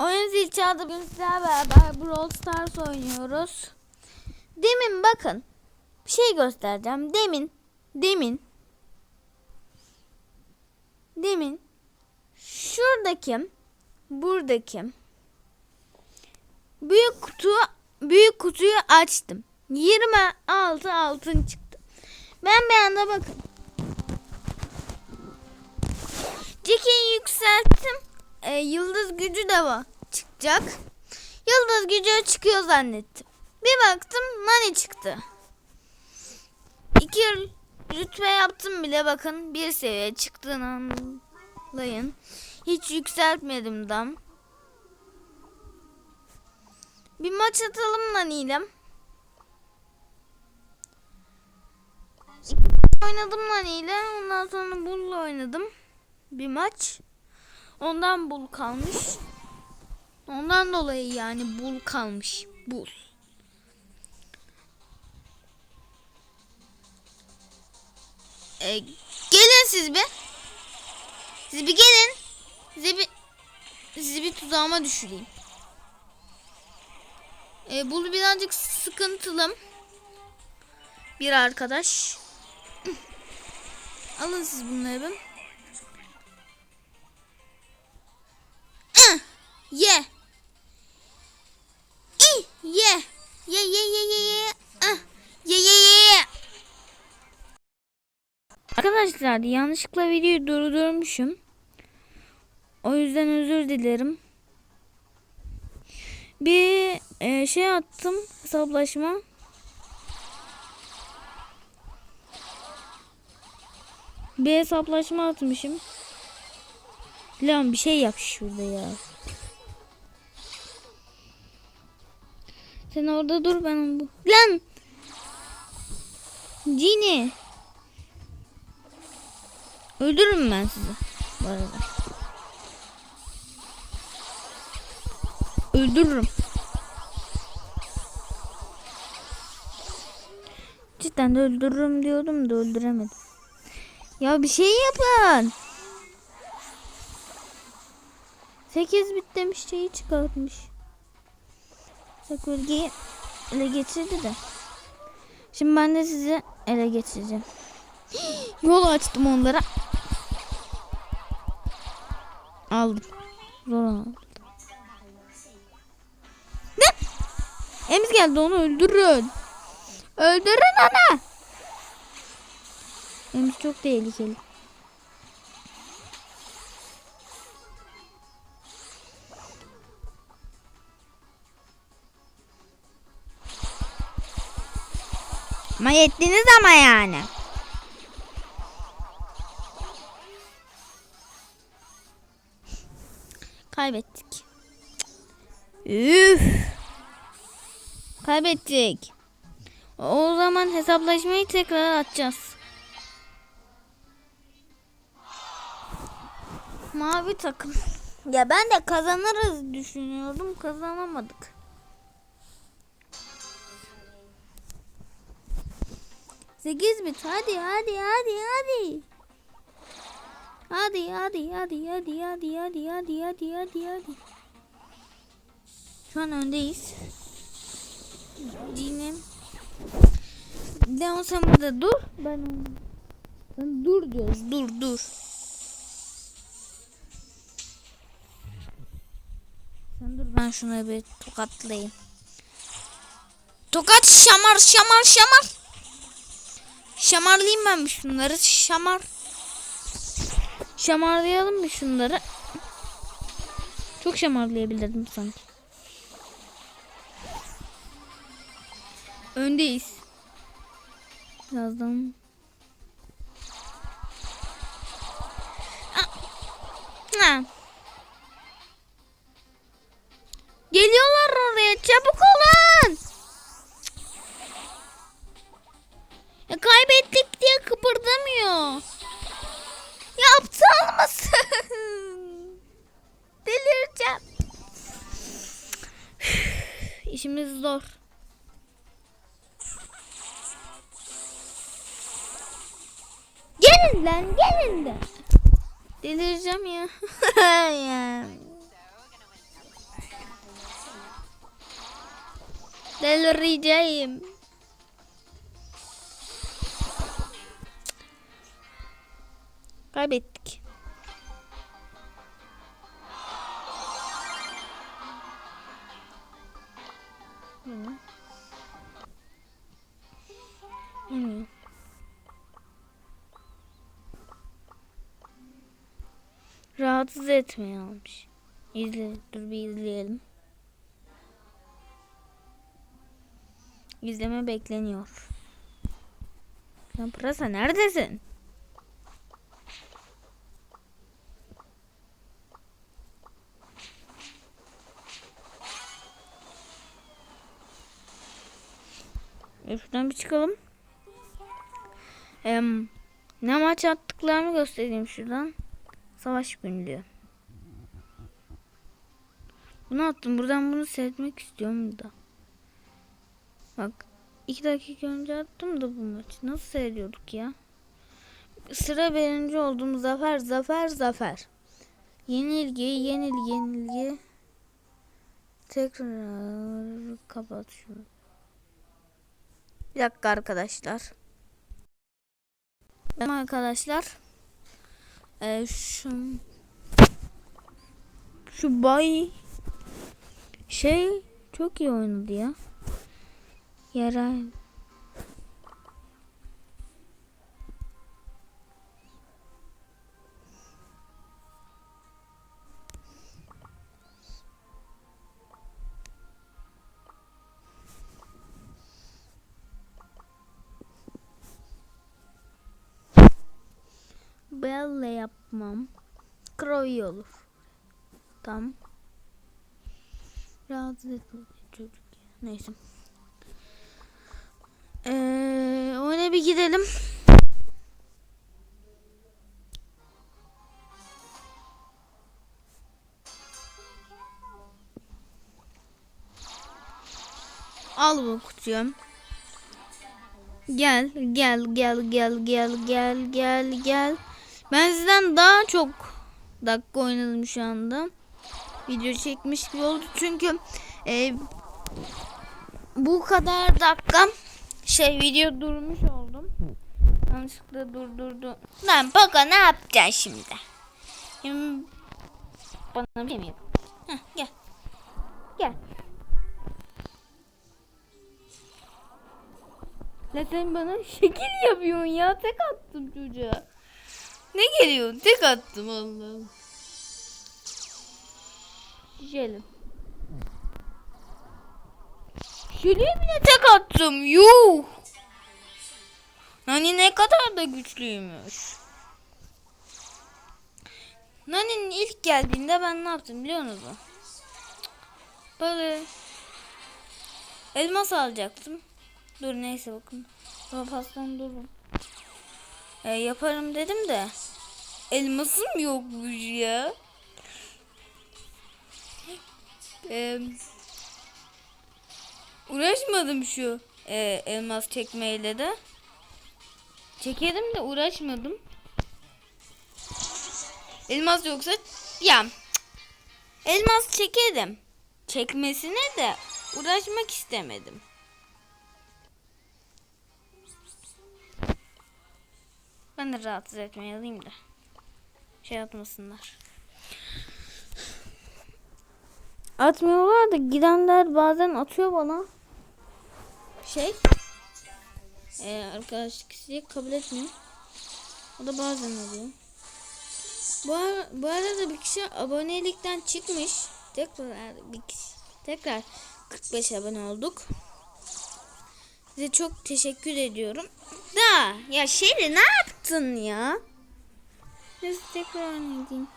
Oyun zil çaldı. Bugün sizlerle beraber Brawl Stars oynuyoruz. Demin bakın. Bir şey göstereceğim. Demin. Demin. Demin. Şuradaki. Buradaki. Büyük kutu. Büyük kutuyu açtım. 26 altın çıktı. Ben bir anda bakın. Jack'i yükselttim. E, yıldız gücü de var. Çıkacak. Yıldız gücü çıkıyor zannettim. Bir baktım Nani çıktı. İki rütbe yaptım bile bakın. Bir seviye çıktığını anlayın. Hiç yükseltmedim dam. Bir maç atalım Nani ile. Oynadım Nani ile. Ondan sonra Bull'la oynadım. Bir maç. Ondan bul kalmış. Ondan dolayı yani bul kalmış. Bul. Ee, gelin siz bir. Siz bir gelin. Sizi bir, sizi bir tuzağıma düşüreyim. Ee, bul birazcık sıkıntılı. Bir arkadaş. Alın siz bunları bir. Arkadaşlar yanlışlıkla videoyu durdurmuşum. O yüzden özür dilerim. Bir e, şey attım hesaplaşma. Bir hesaplaşma atmışım. Lan bir şey yap şurada ya. Sen orada dur ben bu. Lan! Cini. Öldürürüm ben sizi. Bu arada. Öldürürüm. Cidden de öldürürüm diyordum da öldüremedim. Ya bir şey yapın. 8 bit demiş şeyi çıkartmış. Sakırgeyi ele geçirdi de. Şimdi ben de sizi ele geçireceğim. Yol açtım onlara. Aldım. Zor aldım. Ne? Emiz geldi onu öldürün. Öldürün ana. Emiz çok tehlikeli. Ama yettiniz ama yani. Kaybettik. Üf. Kaybettik. O zaman hesaplaşmayı tekrar atacağız. Mavi takım. Ya ben de kazanırız düşünüyordum. Kazanamadık. Sekiz bit. Hadi hadi hadi hadi. Hadi hadi hadi hadi hadi hadi hadi hadi hadi hadi. Şu an öndeyiz. Dinim. Leon sen burada dur. Ben sen dur diyoruz. Dur dur. Sen dur ben şuna bir tokatlayayım. Tokat şamar şamar şamar. Şamarlayayım ben şunları. Şamar. Şamarlayalım mı şunları? Çok şamarlayabilirdim sanki. Öndeyiz. Birazdan. Ah. Ha. Geliyorlar oraya. Çabuk olun. Ya kaybettik diye kıpırdamıyor. İşimiz zor. Gelin lan gelin de. Delireceğim ya. ya. Delireceğim. Kaybettik. Rahatsız etmeye almış. İzle, dur bir izleyelim. İzleme bekleniyor. Sen Pırasa neredesin? E, Şuradan bir çıkalım. Em, ne maç attıklarını göstereyim şuradan. Savaş günlüğü. Bunu attım. Buradan bunu seyretmek istiyorum da. Bak. iki dakika önce attım da bu maçı. Nasıl seyrediyorduk ya? Sıra birinci oldum. Zafer, zafer, zafer. Yenilgi, yenilgi, yenilgi. Tekrar kapat şunu. Bir dakika arkadaşlar. Tamam arkadaşlar. Ee, şu şu bay şey çok iyi oynadı ya. Yara Belle yapmam. Crow olur. Tam. Rahatsız etme çocuk. Neyse. Ee, oyuna bir gidelim. Al bu kutuyu. Gel, gel, gel, gel, gel, gel, gel, gel. Ben sizden daha çok dakika oynadım şu anda. Video çekmiş gibi oldu çünkü e, bu kadar dakika şey video durmuş oldum. Yanlışlıkla durdurdum. Lan Poco ne yapacaksın şimdi? Şimdi bana bir şey gel. Gel. La sen bana şekil yapıyorsun ya. Tek attım çocuğa. Ne geliyor? Tek attım Allah'ım. Şişelim. Şöyle bile tek attım. Yuh. Nani ne kadar da güçlüymüş. Nani'nin ilk geldiğinde ben ne yaptım biliyor musun? Böyle elmas alacaktım. Dur neyse bakın. Papastan durun. E, yaparım dedim de. Elmasım yokmuş ya. E, uğraşmadım şu e, elmas çekmeyle de. Çekerim de uğraşmadım. Elmas yoksa ya elmas çekerim. Çekmesine de uğraşmak istemedim. Ben de rahatsız etmeye alayım da. Şey atmasınlar. Atmıyorlar da gidenler bazen atıyor bana. Şey. Ee, arkadaşlık isteği kabul etmiyor. O da bazen oluyor. Bu, ara, bu arada bir kişi abonelikten çıkmış. Tekrar bir kişi. Tekrar 45 abone olduk. Size çok teşekkür ediyorum. Ya Şeri ne yaptın ya? Neyse tekrar oynayayım.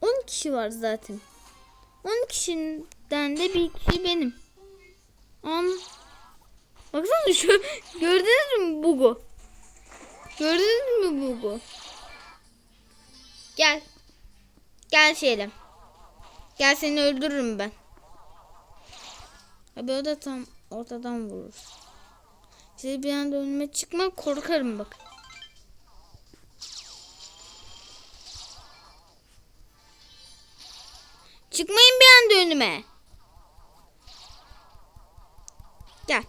10 kişi var zaten. 10 kişiden de bir kişi benim. An Baksana şu gördünüz mü bugu? Gördünüz mü bugu? Gel. Gel Şeri. Gel seni öldürürüm ben. Abi o da tam Ortadan vururuz. Size bir anda önüme çıkma korkarım bak. Çıkmayın bir anda önüme. Gel.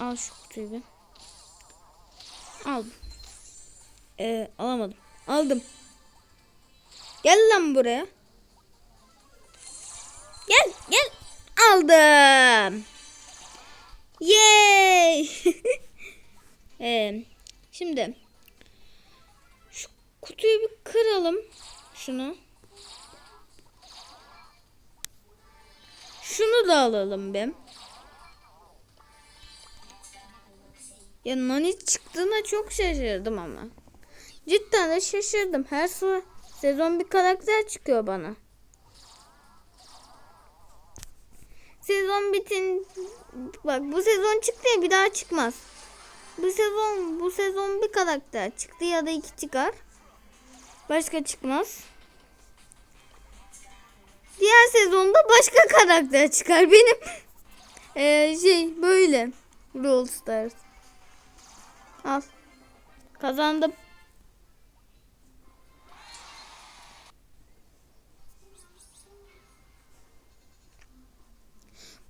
Al şu kutuyu bir. Aldım. Ee, alamadım. Aldım. Gel lan buraya. Aldım. Yay. ee, şimdi şu kutuyu bir kıralım. Şunu. Şunu da alalım bir. Ya Nani çıktığına çok şaşırdım ama. Cidden de şaşırdım. Her sezon bir karakter çıkıyor bana. Sezon bitin bak bu sezon çıktı ya bir daha çıkmaz. Bu sezon bu sezon bir karakter çıktı ya da iki çıkar. Başka çıkmaz. Diğer sezonda başka karakter çıkar. Benim eee, şey böyle. Brawl Stars. Al. Kazandım.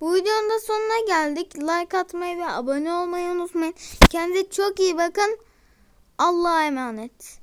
Bu videonun da sonuna geldik. Like atmayı ve abone olmayı unutmayın. Kendinize çok iyi bakın. Allah'a emanet.